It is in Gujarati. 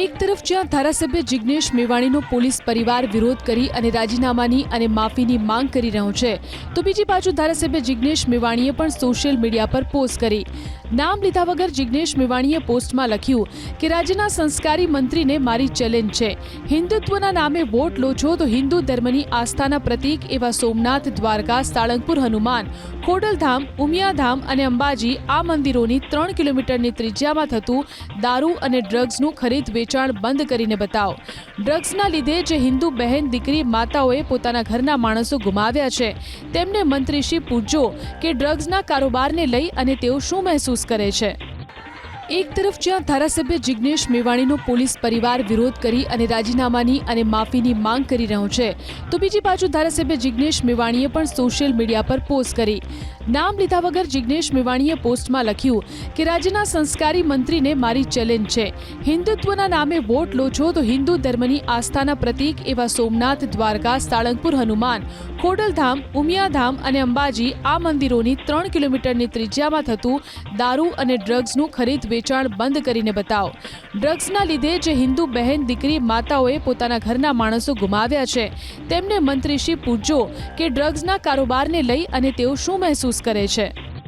એક તરફ જ્યાં ધારાસભ્ય જિગ્નેશ મેવાણીનો પોલીસ પરિવાર વિરોધ કરી અને રાજીનામાની અને માફીની માંગ કરી રહ્યો છે, તો બીજી બાજુ ધારાસભ્ય જિગ્નેશ મેવાણીએ પણ સોશિયલ મીડિયા પર પોસ્ટ કરી. નામ લીધા વગર જિગ્નેશ મેવાણીએ પોસ્ટમાં લખ્યું કે, રાજ્યના સંસ્કારી મંત્રીને મારી ચેલેન્જ છે. હિન્દુત્વના નામે વોટ લો છો તો હિન્દુ ધર્મની આસ્થાના પ્રતીક એવા સોમનાથ, દ્વારકા, સાળંગપુર, હનુમાન, ખોડલધામ, ઉમિયાધામ અને અંબાજી આ મંદિરોની ત્રણ કિલોમીટરની ત્રિજ્યામાં થતું દારૂ અને ડ્રગ્સનું ખરીદ વેચાણ બંધ કરીને બતાવો. ડ્રગ્સના લીધે જે હિન્દુ બહેન દીકરી માતાઓએ પોતાના ઘરના માણસો ગુમાવ્યા છે, તેમને મંત્રીશ્રી પૂછજો કે ડ્રગ્સના કારોબારને લઈ અને તેઓ શું મહેસૂસ કરે છે? એક તરફ જ્યાં ધારાસભ્ય જિગ્નેશ મેવાણીનો પોલીસ પરિવાર વિરોધ કરી અને રાજીનામાની અને માફીની માંગ કરી રહ્યો છે, તો બીજી બાજુ ધારાસભ્ય જિગ્નેશ મેવાણીએ પણ સોશિયલ મીડિયા પર પોસ્ટ કરી. નામ લીધા વગર જિગ્નેશ મેવાણીએ પોસ્ટમાં લખ્યું કે રાજ્યના સંસ્કારી મંત્રીને મારી ચેલેન્જ છે. હિન્દુત્વના નામે વોટ લો છો તો હિન્દુ ધર્મની આસ્થાના પ્રતીક એવા સોમનાથ, દ્વારકા, સાળંગપુર, હનુમાન, ખોડલધામ, ઉમિયાધામ અને અંબાજી આ મંદિરોની ત્રણ કિલોમીટરની ત્રિજ્યામાં થતું દારૂ અને ડ્રગ્સનું ખરીદ વેચાણ બંધ કરીને બતાવો. ડ્રગ્સના લીધે જે હિન્દુ બહેન દીકરી માતાઓએ પોતાના ઘરના માણસો ગુમાવ્યા છે, તેમને મંત્રીશ્રી પૂછજો કે ડ્રગ્સના કારોબારને લઈ અને તેઓ શું મહેસૂસ કરે છે.